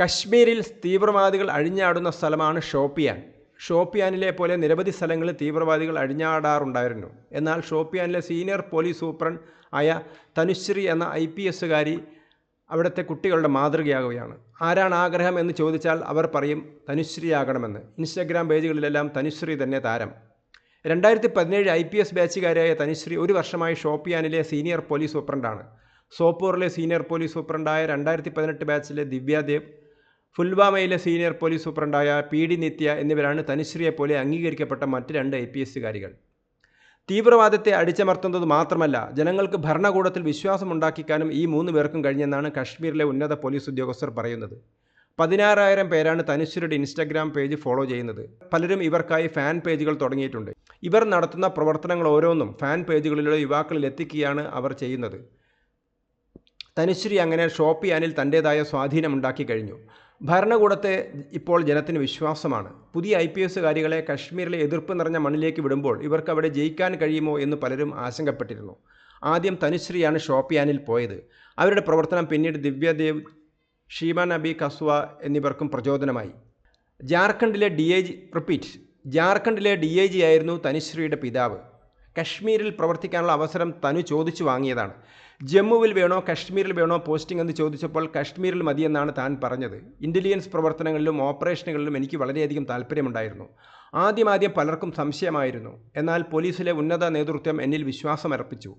കശ്മീരിൽ തീവ്രവാദികൾ അഴിഞ്ഞാടുന്ന സ്ഥലമാണ് ഷോപ്പിയാൻ. ഷോപ്പിയാനിലെ പോലെ നിരവധി സ്ഥലങ്ങളിൽ തീവ്രവാദികൾ അഴിഞ്ഞാടാറുണ്ടായിരുന്നു. എന്നാൽ ഷോപ്പിയാനിലെ സീനിയർ പോലീസ് സൂപ്രണ്ട് ആയ തനുശ്രീ എന്ന ഐ പി എസ്സുകാരി അവിടുത്തെ കുട്ടികളുടെ മാതൃകയാകുകയാണ്. ആരാണ് ആഗ്രഹം എന്ന് ചോദിച്ചാൽ അവർ പറയും തനുശ്രീ ആകണമെന്ന് ഇൻസ്റ്റഗ്രാം പേജുകളിലെല്ലാം തനുശ്രീ തന്നെ താരം. രണ്ടായിരത്തി പതിനേഴ് ഐ പി എസ് ബാച്ചുകാരിയായ തനുശ്രീ ഒരു വർഷമായി ഷോപ്പിയാനിലെ സീനിയർ പോലീസ് സൂപ്രണ്ടാണ്. സോപ്പൂറിലെ സീനിയർ പോലീസ് സൂപ്രണ്ടായ രണ്ടായിരത്തി പതിനെട്ട് ബാച്ചിലെ ദിവ്യാദേവ് പുൽവാമയിലെ സീനിയർ പോലീസ് സൂപ്രണ്ടായ പി ഡി നിത്യ എന്നിവരാണ് തനുശ്രീയെ പോലെ അംഗീകരിക്കപ്പെട്ട മറ്റ് രണ്ട് ഐ പി എസുകാരികൾ തീവ്രവാദത്തെ അടിച്ചമർത്തുന്നത് മാത്രമല്ല ജനങ്ങൾക്ക് ഭരണകൂടത്തിൽ വിശ്വാസമുണ്ടാക്കിക്കാനും ഈ മൂന്ന് പേർക്കും കഴിഞ്ഞെന്നാണ് കശ്മീരിലെ ഉന്നത പോലീസ് ഉദ്യോഗസ്ഥർ പറയുന്നത്. പതിനാറായിരം പേരാണ് തനുശ്രീയുടെ ഇൻസ്റ്റാഗ്രാം പേജ് ഫോളോ ചെയ്യുന്നത്. പലരും ഇവർക്കായി ഫാൻ പേജുകൾ തുടങ്ങിയിട്ടുണ്ട്. ഇവർ നടത്തുന്ന പ്രവർത്തനങ്ങൾ ഓരോന്നും ഫാൻ പേജുകളിലൂടെ യുവാക്കളിൽ എത്തിക്കുകയാണ് അവർ ചെയ്യുന്നത്. തനുശ്രീ അങ്ങനെ ഷോപ്പിയാനിൽ തന്റേതായ സ്വാധീനമുണ്ടാക്കി കഴിഞ്ഞു. ഭരണകൂടത്തെ ഇപ്പോൾ ജനത്തിന് വിശ്വാസമാണ്. പുതിയ ഐ പി എസുകാരികളെ കശ്മീരിലെ എതിർപ്പ് നിറഞ്ഞ മണ്ണിലേക്ക് വിടുമ്പോൾ ഇവർക്ക് അവിടെ ജയിക്കാൻ കഴിയുമോ എന്ന് പലരും ആശങ്കപ്പെട്ടിരുന്നു. ആദ്യം തനുശ്രീയാണ് ഷോപ്പിയാനിൽ പോയത്. അവരുടെ പ്രവർത്തനം പിന്നീട് ദിവ്യദേവ് ഷീമ നബി കസ്വ എന്നിവർക്കും പ്രചോദനമായി. ജാർഖണ്ഡിലെ ഡി ഐ ജി റിപ്പീറ്റ് ജാർഖണ്ഡിലെ ഡി ഐ ജി ആയിരുന്നു തനുശ്രീയുടെ പിതാവ്. കശ്മീരിൽ പ്രവർത്തിക്കാനുള്ള അവസരം തനു ചോദിച്ചു വാങ്ങിയതാണ്. ജമ്മുവിൽ വേണോ കശ്മീരിൽ വേണോ പോസ്റ്റിംഗ് എന്ന് ചോദിച്ചപ്പോൾ കശ്മീരിൽ മതിയെന്നാണ് താൻ പറഞ്ഞത്. ഇന്റലിജൻസ് പ്രവർത്തനങ്ങളിലും ഓപ്പറേഷനുകളിലും എനിക്ക് വളരെയധികം താല്പര്യമുണ്ടായിരുന്നു ആദ്യമാദ്യം പലർക്കും സംശയമായിരുന്നു. എന്നാൽ പോലീസിലെ ഉന്നത നേതൃത്വം എന്നിൽ വിശ്വാസമർപ്പിച്ചു.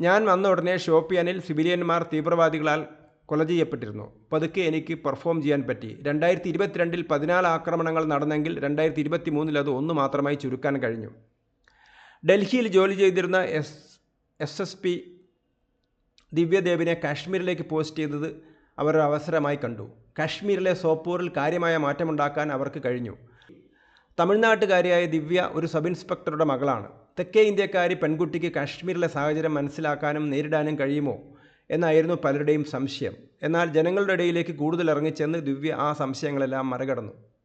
ഞാൻ വന്ന ഉടനെ ഷോപ്പിയാനിൽ സിവിലിയന്മാർ തീവ്രവാദികളാൽ കൊല ചെയ്യപ്പെട്ടിരുന്നു പതുക്കെ എനിക്ക് പെർഫോം ചെയ്യാൻ പറ്റി. രണ്ടായിരത്തി ഇരുപത്തിരണ്ടിൽ പതിനാല് ആക്രമണങ്ങൾ നടന്നെങ്കിൽ രണ്ടായിരത്തി ഇരുപത്തി മൂന്നിൽ അത് ഒന്ന് മാത്രമായി ചുരുക്കാൻ കഴിഞ്ഞു. ഡൽഹിയിൽ ജോലി ചെയ്തിരുന്ന എസ് എസ് എസ് പി ദിവ്യദേവിനെ കാശ്മീരിലേക്ക് പോസ്റ്റ് ചെയ്തത് അവർ അവസരമായി കണ്ടു. കാശ്മീരിലെ സോപ്പൂറിൽ കാര്യമായ മാറ്റമുണ്ടാക്കാൻ അവർക്ക് കഴിഞ്ഞു. തമിഴ്നാട്ടുകാരിയായ ദിവ്യ ഒരു സബ് ഇൻസ്പെക്ടറുടെ മകളാണ്. തെക്കേ ഇന്ത്യക്കാരി പെൺകുട്ടിക്ക് കാശ്മീരിലെ സാഹചര്യം മനസ്സിലാക്കാനും നേരിടാനും കഴിയുമോ എന്നായിരുന്നു പലരുടെയും സംശയം. എന്നാൽ ജനങ്ങളുടെ ഇടയിലേക്ക് കൂടുതൽ ഇറങ്ങിച്ചെന്ന് ദിവ്യ ആ സംശയങ്ങളെല്ലാം മറികടന്നു.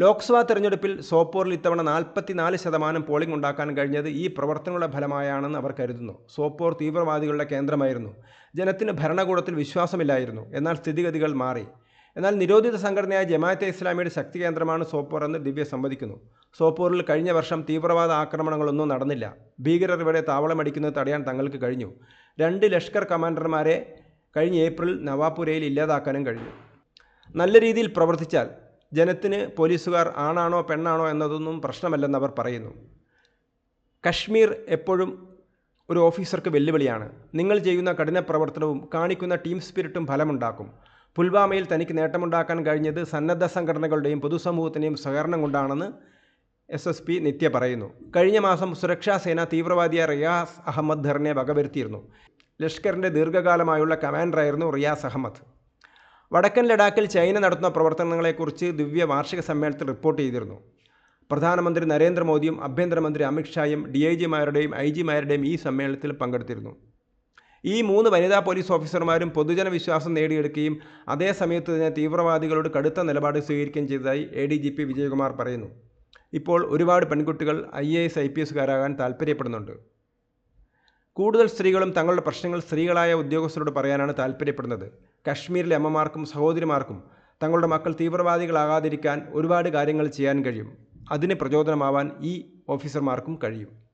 ലോക്സഭാ തെരഞ്ഞെടുപ്പിൽ സോപ്പോറിൽ ഇത്തവണ നാൽപ്പത്തിനാല് ശതമാനം പോളിംഗ് ഉണ്ടാക്കാൻ കഴിഞ്ഞത് ഈ പ്രവർത്തനങ്ങളുടെ ഫലമായാണെന്ന് അവർ കരുതുന്നു. സോപ്പോർ തീവ്രവാദികളുടെ കേന്ദ്രമായിരുന്നു. ജനത്തിന് ഭരണകൂടത്തിൽ വിശ്വാസമില്ലായിരുന്നു. എന്നാൽ സ്ഥിതിഗതികൾ മാറി. എന്നാൽ നിരോധിത സംഘടനയായ ജമാഅത്തെ ഇസ്ലാമിയുടെ ശക്തി കേന്ദ്രമാണ് സോപ്പോർ എന്ന് ദിവ്യ സമ്മതിക്കുന്നു സോപ്പോറിൽ കഴിഞ്ഞ വർഷം തീവ്രവാദ ആക്രമണങ്ങളൊന്നും നടന്നില്ല. ഭീകരർ ഇവിടെ താവളമടിക്കുന്നത് തടയാൻ തങ്ങൾക്ക് കഴിഞ്ഞു. രണ്ട് ലഷ്കർ കമാൻഡർമാരെ കഴിഞ്ഞ ഏപ്രിൽ നവാപുരയിൽ ഇല്ലാതാക്കാനും കഴിഞ്ഞു. നല്ല രീതിയിൽ പ്രവർത്തിച്ചാൽ ജനത്തിന് പോലീസുകാർ ആണാണോ പെണ്ണാണോ എന്നതൊന്നും പ്രശ്നമല്ലെന്ന് അവർ പറയുന്നു. കശ്മീർ എപ്പോഴും ഒരു ഓഫീസർക്ക് വെല്ലുവിളിയാണ്. നിങ്ങൾ ചെയ്യുന്ന കഠിന പ്രവർത്തനവും കാണിക്കുന്ന ടീം സ്പിരിറ്റും ഫലമുണ്ടാക്കും. പുൽവാമയിൽ തനിക്ക് നേട്ടമുണ്ടാക്കാൻ കഴിഞ്ഞത് സന്നദ്ധ സംഘടനകളുടെയും പൊതുസമൂഹത്തിന്റെയും സഹകരണം കൊണ്ടാണെന്ന് എസ് എസ് പി നിത്യ പറയുന്നു. കഴിഞ്ഞ മാസം സുരക്ഷാസേന തീവ്രവാദിയ റിയാസ് അഹമ്മദ് ധറിനെ വകവരുത്തിയിരുന്നു. ലഷ്കറിന്റെ ദീർഘകാലമായുള്ള കമാൻഡറായിരുന്നു റിയാസ് അഹമ്മദ്. വടക്കൻ ലഡാക്കിൽ ചൈന നടത്തുന്ന പ്രവർത്തനങ്ങളെക്കുറിച്ച് ദിവ്യ വാർഷിക സമ്മേളനത്തിൽ റിപ്പോർട്ട് ചെയ്തിരുന്നു. പ്രധാനമന്ത്രി നരേന്ദ്രമോദിയും ആഭ്യന്തരമന്ത്രി അമിത്ഷായും ഡി ഐ ജിമാരുടെയും ഐ ജിമാരുടെയും ഈ സമ്മേളനത്തിൽ പങ്കെടുത്തിരുന്നു. ഈ മൂന്ന് വനിതാ പോലീസ് ഓഫീസർമാരും പൊതുജന വിശ്വാസം നേടിയെടുക്കുകയും അതേസമയത്ത് തന്നെ തീവ്രവാദികളോട് കടുത്ത നിലപാട് സ്വീകരിക്കുകയും ചെയ്തതായി A D G P Vijayakumar പറയുന്നു. ഇപ്പോൾ ഒരുപാട് പെൺകുട്ടികൾ I A S I P എസുകാരാകാൻ താല്പര്യപ്പെടുന്നുണ്ട്. കൂടുതൽ സ്ത്രീകളും തങ്ങളുടെ പ്രശ്നങ്ങൾ സ്ത്രീകളായ ഉദ്യോഗസ്ഥരോട് പറയാനാണ് താല്പര്യപ്പെടുന്നത്. കശ്മീരിലെ അമ്മമാർക്കും സഹോദരിമാർക്കും തങ്ങളുടെ മക്കൾ തീവ്രവാദികളാകാതിരിക്കാൻ ഒരുപാട് കാര്യങ്ങൾ ചെയ്യാൻ കഴിയും. അതിന് പ്രചോദനമാവാൻ ഈ ഓഫീസർമാർക്കും കഴിയും.